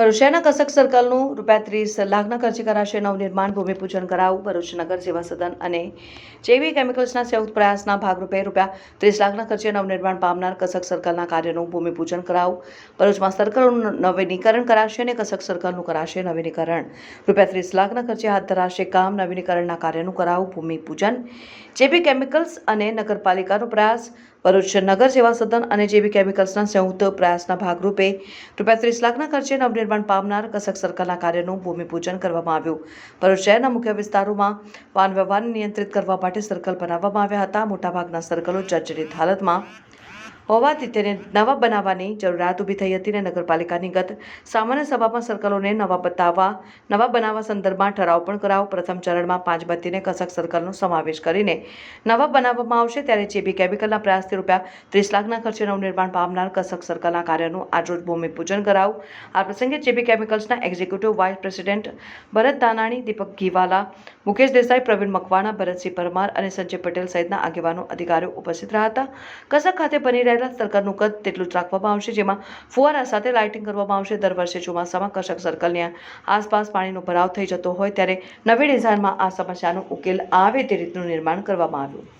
ભરૂચિયાના કસક સર્કલનું રૂપિયા ત્રીસ લાખના ખર્ચે કરાશે નવનિર્માણ ભૂમિપૂજન કરાવું, ભરૂચ નગર સેવા સદન અને જેવી કેમિકલ્સના સંયુક્ત પ્રયાસના ભાગરૂપે રૂપિયા ત્રીસ લાખના ખર્ચે નવનિર્માણ પામનાર કસક સર્કલના કાર્યનું ભૂમિપૂજન કરાવું. ભરૂચમાં સર્કલનું નવીનીકરણ કરાશે અને કસક સર્કલનું કરાશે નવીનીકરણ. રૂપિયા ત્રીસ લાખના ખર્ચે હાથ ધરાશે કામ, નવીનીકરણના કાર્યનું કરાવવું ભૂમિપૂજન જેબી કેમિકલ્સ અને નગરપાલિકાનો પ્રયાસ, ભરૂચ નગર સેવા સદન અને જેબી કેમિકલ્સના સંયુક્ત પ્રયાસના ભાગરૂપે રૂપિયા ત્રીસ લાખના ખર્ચે નવનિર્માણ પામનાર કસક સર્કલના કાર્યનું ભૂમિપૂજન કરવામાં આવ્યું. ભરૂચ શહેરના મુખ્ય વિસ્તારોમાં વાહન વ્યવહારને નિયંત્રિત કરવા માટે સર્કલ બનાવવામાં આવ્યા હતા. મોટાભાગના સર્કલો જર્જરિત હાલતમાં હોવાથી તેને નવા બનાવવાની જરૂરિયાત ઊભી થઈ હતી અને નગરપાલિકાની ગત સામાન્ય સભામાં સર્કલોને નવા બતાવવા, નવા બનાવવા સંદર્ભમાં ઠરાવ પણ કરાવો પ્રથમ ચરણમાં પાંચ બત્તીને કસક સર્કલનો સમાવેશ કરીને નવા બનાવવામાં આવશે ત્યારે ચેબી કેમિકલના પ્રયાસથી રૂપિયા ત્રીસ લાખના ખર્ચે નવનિર્માણ પામનાર કસક સર્કલના કાર્યનું આજરોજ ભૂમિપૂજન કરાવું આ પ્રસંગે ચેબી કેમિકલ્સના executive vice president Bharat Danani Deepak Ghiwala, Mukesh Desai, Pravin Makwana, Bharatsinh Parmar અને સંજય પટેલ સહિતના આગેવાનો અધિકારીઓ ઉપસ્થિત રહ્યા હતા. કસક ખાતે બની રહેલા સર્કલનું કદ તેટલું જ રાખવામાં આવશે, જેમાં ફુવારા સાથે લાઇટિંગ કરવામાં આવશે. દર વર્ષે ચોમાસામાં કશક સર્કલની આસપાસ પાણીનો ભરાવ થઈ જતો હોય, ત્યારે નવી ડિઝાઇનમાં આ સમસ્યાનો ઉકેલ આવે તે રીતનું નિર્માણ કરવામાં આવ્યું.